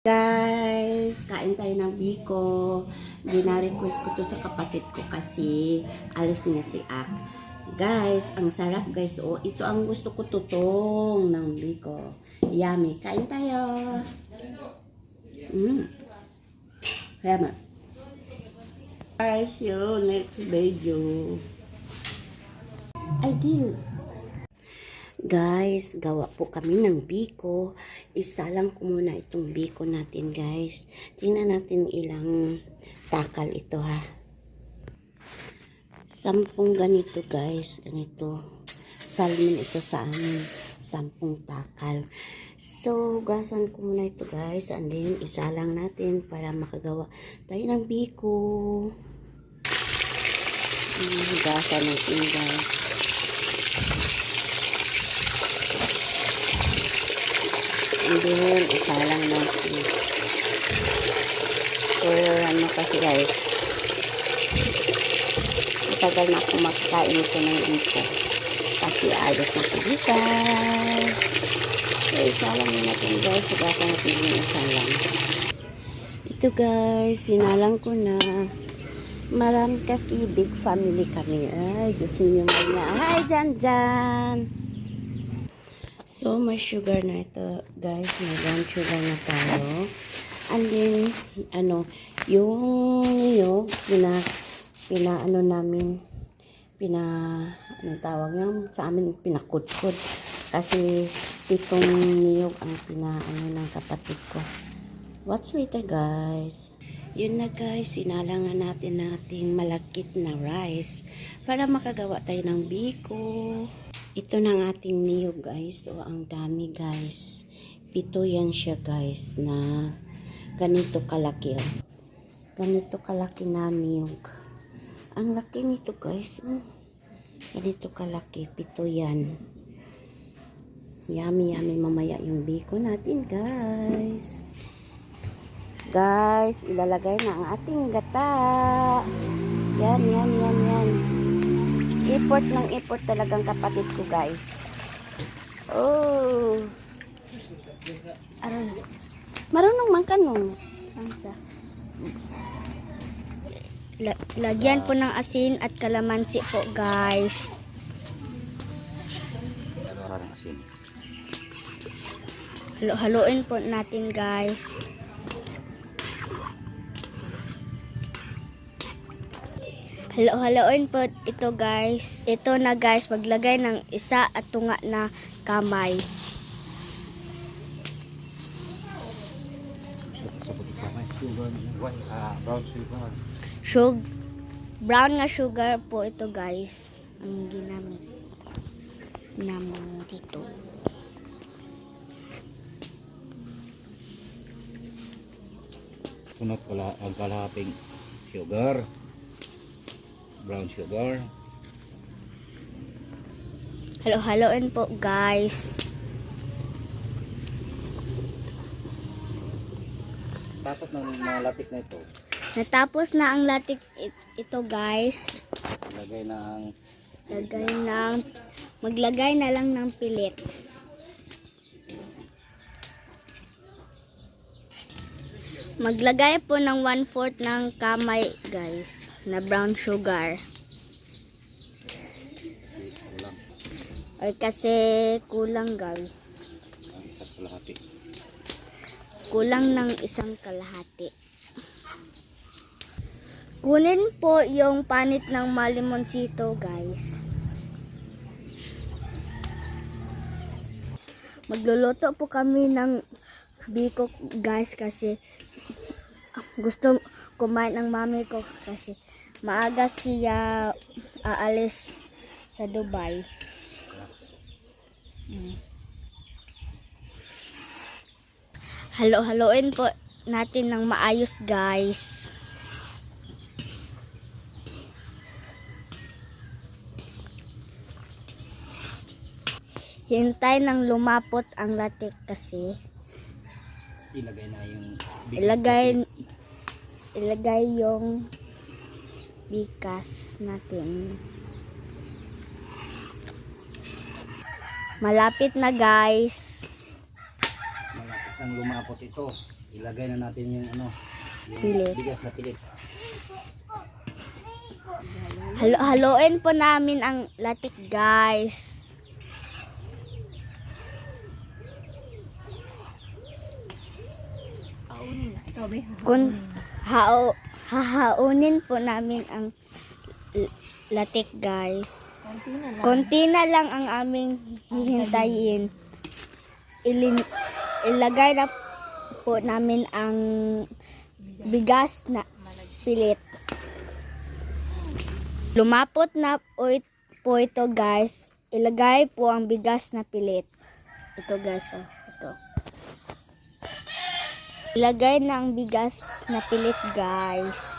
Guys, kain tayo ng biko. Gina-request ko to sa kapatid ko kasi alis niya si Ak. Guys, ang sarap guys. Oh, ito ang gusto ko tutong ng biko. Yummy. Kain tayo. Mm. Yummy. Guys, you next video. I did. Guys, gawa po kami ng biko. Isa lang ko muna itong biko natin, guys. Tingnan natin ilang takal ito, ha. Sampung ganito, guys. Ganito. Salmon ito sa amin. Sampung takal. So, gasan ko muna ito, guys. And then, isa lang natin para makagawa tayo ng biko. Mm, Gasan natin, guys. And then, isa lang natin. So, ano kasi guys, matagal na ako makakain ito ng dito. Kasi ayos na ito guys. So, isa lang na natin guys. Sigatan natin yung isa lang. Ito guys, sinalang ko na. Marami kasi big family kami. Ay, Diyos niyo mga. Hi, Jan Jan! So, may sugar na ito, guys. May brown sugar na tayo. And then, ano, yung niyog, pina, pina, ano namin, pina, ano tawag nga, sa amin, pinakudkod. Kasi, itong niyog ang pina, ano, ng kapatid ko. What's later, guys? Yun na guys, sinalang na natin nating malakit na rice para makagawa tayo ng biko. Ito na ang ating niyog guys. O ang dami guys. Pito yan siya guys na ganito kalaki. oh. Ganito kalaki na niyog. Ang laki nito guys. Oh. Ganito kalaki. Pito yan. Yummy yummy mamaya yung biko natin guys. Guys, ilalagay na ang ating gata. Yan, yan, yan, yan. Import ng import talagang kapatid ko, guys. Oh. Aray. Marunong man ka nung. Sansa. La- lagyan po ng asin at kalamansi po, guys. Halo-haloin po natin, guys. Halo-haloin po ito, guys. Ito na, guys. Maglagay ng isa at tunga na kamay. Sugar, brown nga sugar po ito, guys. Ang ginamit namin dito. Sunod pala ang kalahaping sugar. Brown sugar. Halo-haloin po, guys. Tapos ng mga latik na ito, Natapos na ang latik it- ito, guys. lagay ng Lagay ng maglagay na lang ng pilit. Maglagay po ng 1/4 ng kamay, guys, na brown sugar. Or kasi kulang, guys. ang isang kalahati. Kulang ng isang kalahati. Kunin po yung panit ng malimonsito, guys. Magluluto po kami ng biko, guys, kasi gusto kumain ng mami ko kasi maaga siya aalis sa Dubai. Halo-haloin po natin ng maayos, guys. Hintay ng lumapot ang latik kasi Ilagay na yung ilagay natin. ilagay yung bikas natin. Malapit na guys. Malapit nang lumapot ito. ilagay na natin yung ano, yung Pilit. bigas na pilit. Halo haloin po namin ang latik, guys. Kun hao hahaunin po namin ang latik, guys. Konti na lang ang aming hihintayin. Ilin, ilagay na po namin ang bigas na pilit. Lumapot na po ito guys. Ilagay po ang bigas na pilit. Ito guys, oh. Ito. Ilagay na ang bigas na pilit guys.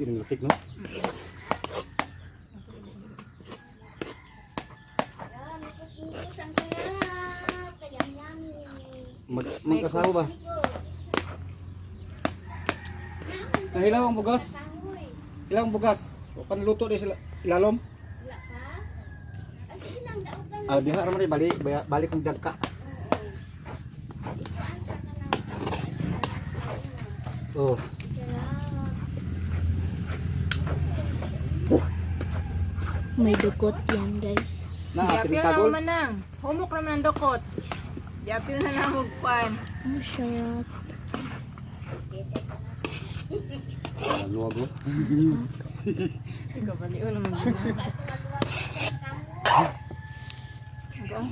Yun ang no? Magkasawa ba? Nahilaw ang bugas? Ang bugas? O panluto din sila ilalom? Ah, balik, balik dagka. Oh. May dukot yan guys. na Yapil na pinisagol. naman nang. Humok naman ang dukot. Yapil na na hugpan. Ang sarap. Ah, luwago. Ikaw bali o naman yun. Ikaw.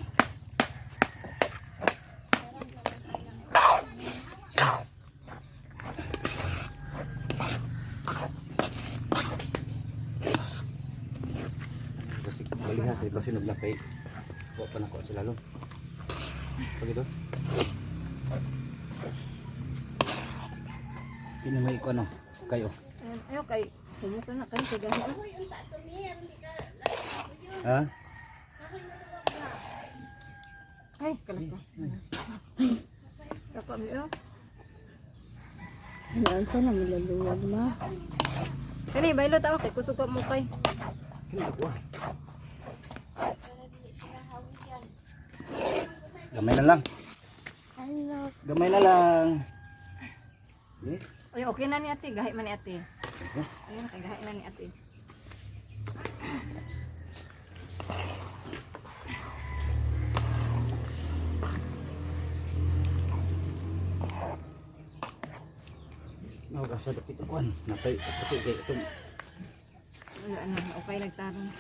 Kasi kay kasi naglapay. Wa pa nako sila lo. Pag ito. Kini may ko ano kayo. Ayaw kay. Humok na na kayo sa gano'n. Ha? Ay, kalat ka. Ako abi o. Ano sa na maluluwag ma? Kani, baylo tao kay kusog ka mo kay. Kini ako. ah. Gamay na lang. Gamay na lang. Eh, Ay, okay na ni ate. Gahi man ni ate. Ayun, kay gahi na ni ate. Mau gasa dapit kuan. Napay pati kay itong Wala na, okay nagtarong.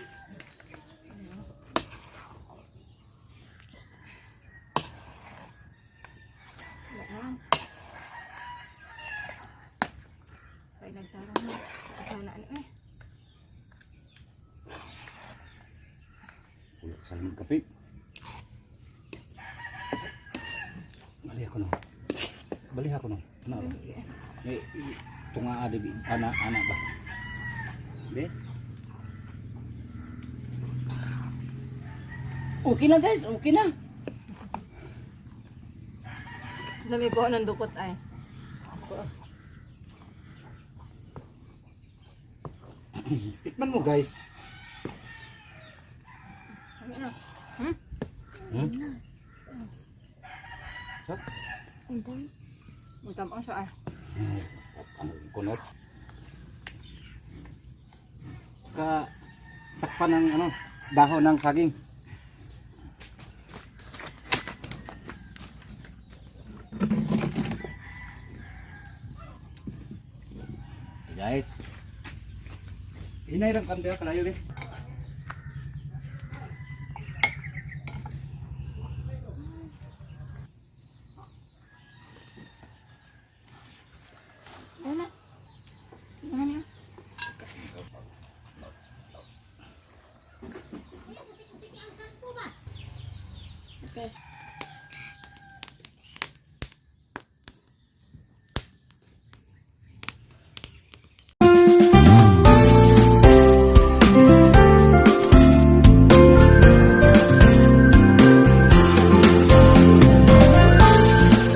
Wala na lang. Okay nagtarong na. Sana ano eh. Wala sa lamang kape. Bali ako no. Bali ako no. Ano? Eh, tunga ada di anak anak ba? Be? Okay na guys, okay na. Lami ko ng dukot ay. Tikman mo guys. Hmm? Hmm? So, Magtamang siya ay. eh, ano kunot? Ka takpan ng ano, dahon ng saging. Okay, guys. Hinay ram kam dia kalayo be. Okay.